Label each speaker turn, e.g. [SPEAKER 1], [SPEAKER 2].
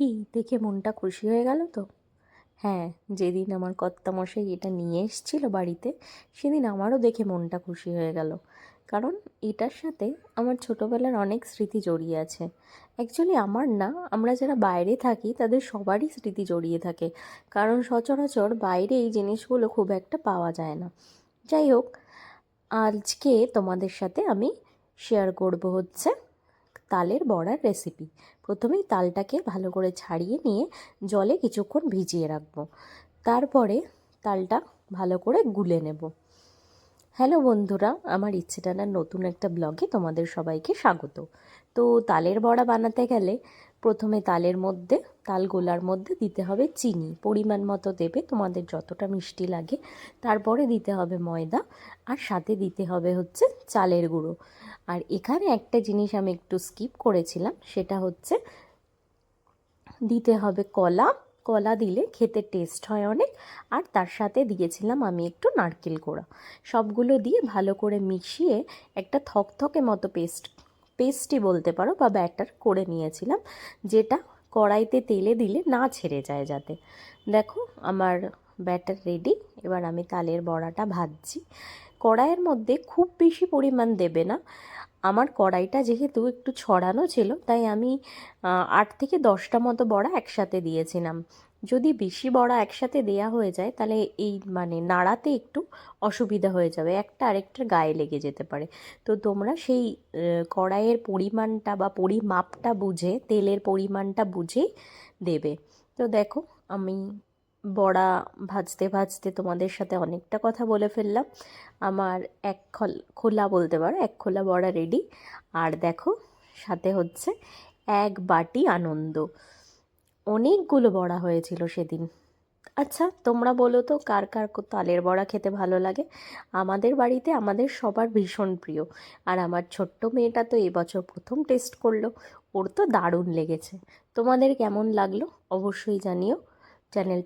[SPEAKER 1] কি? দেখে মনটা খুশি হয়ে গেল তো? হ্যাঁ যেদিন আমার কর্তামশাই এটা নিয়ে এসেছিল বাড়িতে, সেদিন আমারও দেখে মনটা খুশি হয়ে গেল। কারণ এটার সাথে আমার ছোটোবেলার অনেক স্মৃতি জড়িয়ে আছে। অ্যাকচুয়ালি আমার না, আমরা যারা বাইরে থাকি, তাদের সবারই স্মৃতি জড়িয়ে থাকে। কারণ সচরাচর বাইরে এই জিনিসগুলো খুব একটা পাওয়া যায় না। যাই হোক, আজকে তোমাদের সাথে আমি শেয়ার করব হচ্ছে তালের বড়ার রেসিপি প্রথমেই তালটাকে ভালো করে ছাড়িয়ে নিয়ে জলে কিছুক্ষণ ভিজিয়ে রাখব। তারপরে তালটা ভালো করে গুলে নেব। হ্যালো বন্ধুরা, আমার ইচ্ছে টানার নতুন একটা ব্লগে তোমাদের সবাইকে স্বাগত। তো তালের বড়া বানাতে গেলে প্রথমে তালের মধ্যে, তাল গোলার মধ্যে দিতে হবে চিনি। পরিমাণ মতো দেবে, তোমাদের যতটা মিষ্টি লাগে। তারপরে দিতে হবে ময়দা আর সাথে দিতে হবে হচ্ছে চালের গুঁড়ো। আর এখানে একটা জিনিস আমি একটু স্কিপ করেছিলাম, সেটা হচ্ছে দিতে হবে কলা। কলা দিলে খেতে টেস্ট হয় অনেক। আর তার সাথে দিয়েছিলাম আমি একটু নারকেল কোড়া। সবগুলো দিয়ে ভালো করে মিশিয়ে একটা থকথকে মতো পেস্ট পেস্টই বলতে পারো বা ব্যাটার করে নিয়েছিলাম, যেটা কড়াইতে তেলে দিলে না ছেড়ে যায় যাতে। দেখো, আমার ব্যাটার রেডি, এবার আমি তালের বড়াটা ভাজছি। কড়াইয়ের মধ্যে খুব বেশি পরিমাণ দেবে না। আমার কড়াইটা যেহেতু একটু ছড়ানো ছিল, তাই আমি আট থেকে দশটা মতো বড়া একসাথে দিয়েছিলাম। যদি বেশি বড়া একসাথে দেয়া হয়ে যায়, তাহলে এই মানে নাড়াতে একটু অসুবিধা হয়ে যাবে, একটা আরেকটার গায়ে লেগে যেতে পারে। তো তোমরা সেই কড়াইয়ের পরিমাণটা বা পরিমাপটা বুঝে, তেলের পরিমাণটা বুঝে দেবে। তো দেখো, আমি বড়া ভাজতে ভাজতে তোমাদের সাথে অনেকটা কথা বলে ফেললাম। আমার এক খোলা বলতে পারো, এক খোলা বড়া রেডি আর দেখো, সাথে হচ্ছে এক বাটি আনন্দ। অনেকগুলো বড়া হয়েছিল সেদিন। আচ্ছা তোমরা বলো তো, কার কার তালের বড়া খেতে ভালো লাগে? আমাদের বাড়িতে আমাদের সবার ভীষণ প্রিয়। আর আমার ছোট্ট মেয়েটা তো এবছর প্রথম টেস্ট করল। ওর তো দারুণ লেগেছে। তোমাদের কেমন লাগল? অবশ্যই জানিও। চ্যানেলটা